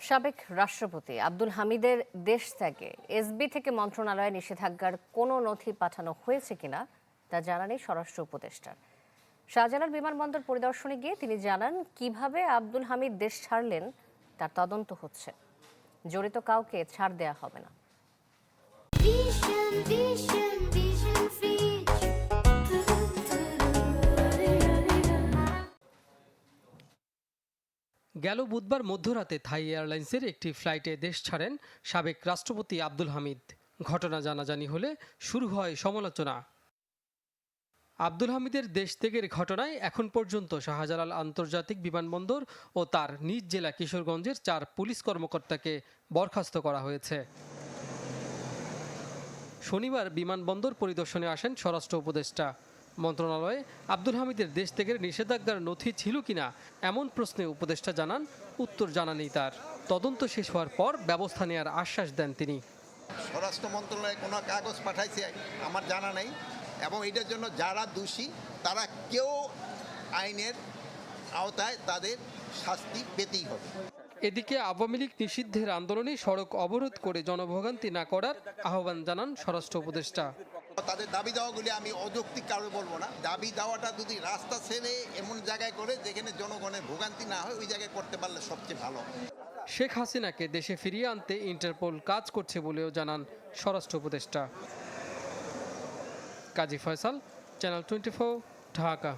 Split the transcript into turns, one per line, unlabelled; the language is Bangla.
সাবেক রাষ্ট্রপতি আব্দুল হামিদের দেশ থেকে এসবি থেকে মন্ত্রণালয়ে নিষেধাজ্ঞার কোনো নথি পাঠানো হয়েছে কিনা তা জানান স্বরাষ্ট্র উপদেষ্টার শাহজালাল বিমানবন্দর পরিদর্শনে গিয়ে তিনি জানান, কীভাবে আব্দুল হামিদ দেশ ছাড়লেন তার তদন্ত হচ্ছে। জড়িত কাউকে ছাড় দেয়া হবে না।
গেল বুধবার মধ্যরাতে থাই এয়ারলাইন্সের একটি ফ্লাইটে দেশ ছাড়েন সাবেক রাষ্ট্রপতি আব্দুল হামিদ। ঘটনা জানাজানি হলে শুরু হয় সমালোচনা। আব্দুল হামিদের দেশ ত্যাগের ঘটনায় এখন পর্যন্ত শাহজালাল আন্তর্জাতিক বিমানবন্দর ও তার নিজ জেলা কিশোরগঞ্জের চার পুলিশ কর্মকর্তাকে বরখাস্ত করা হয়েছে। শনিবার বিমানবন্দর পরিদর্শনে আসেন স্বরাষ্ট্র উপদেষ্টা। মন্ত্রণালয়ে আব্দুল হামিদের দেশ থেকে নিষেধাজ্ঞার নথি ছিল কিনা এমন প্রশ্নে উপদেষ্টা জানান উত্তর জানা নেই তার। তদন্ত শেষ হওয়ার পর ব্যবস্থা নেওয়ার আশ্বাস দেন তিনি।
স্বরাষ্ট্র মন্ত্রণালয়ে কোনো কাগজ পাঠাইছে আমার জানা নেই এবং এটার জন্য যারা দোষী তারা কেউ আইনের আওতায় তাদের শাস্তি পেতেই হবে।
এদিকে আওয়ামী লীগ নিষিদ্ধের আন্দোলনে সড়ক অবরোধ করে জনভোগান্তি না করার আহ্বান জানান স্বরাষ্ট্র উপদেষ্টা।
তাদের দাবি দাওয়াগুলি আমি অযৌক্তিক কারণে বলব না। দাবি দাওয়াটা যদি রাস্তা ছেড়ে এমন জায়গায় করে যেখানে জনগণের ভোগান্তি না হয়, ওই জায়গায় করতে পারলে সবচেয়ে ভালো।
শেখ হাসিনাকে দেশে ফিরিয়ে আনতে ইন্টারপোল কাজ করছে বলেও জানান স্বরাষ্ট্র উপদেষ্টা। Kazi Faisal, channel twenty Dhaka.